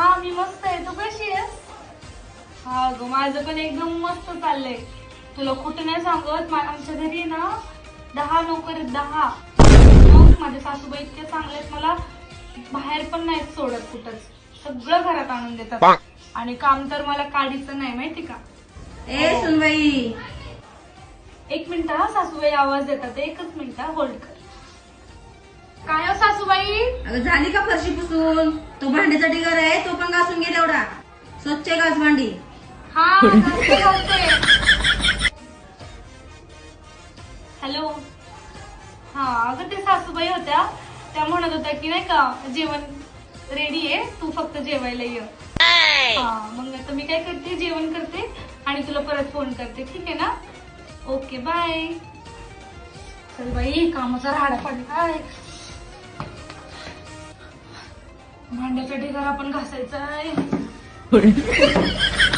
हा मी मस्त आहे. तू कशी आहेस? हा ग माझं पण एकदम मस्त चाललंय. तुला कुठं नाही सांगत आमच्या घरी ना दहा नोकर दहा. मग माझ्या सासूबाई इतके चांगल्यात मला बाहेर पण नाही सोडत कुठंच. सगळं घरात आणून देतात. आणि काम तर मला काढीचं नाही माहिती का? ए सुनबाई. एक मिनिट हा सासूबाई आवाज देतात. एकच मिनिट होल्ड कर. सासूबाई? अगं झाली का फरशी पुसून? तो भांड्याचा ढिगार आहे तो पण घासून घे तेवढा. स्वच्छ घास भांडी. हा घासते, घासते. हॅलो. हा अगं ते सासूबाई होत्या. त्या म्हणत होत्या की नाही का जेवण रेडी आहे तू फक्त जेवायला ये. हा मग आता मी काय करते जेवण करते आणि तुला परत फोन करते. ठीक आहे ना? ओके बाय चल बाई कामाचा राडा पडलाय. भांड्याचा ढिगारा पण घासायचा आहे.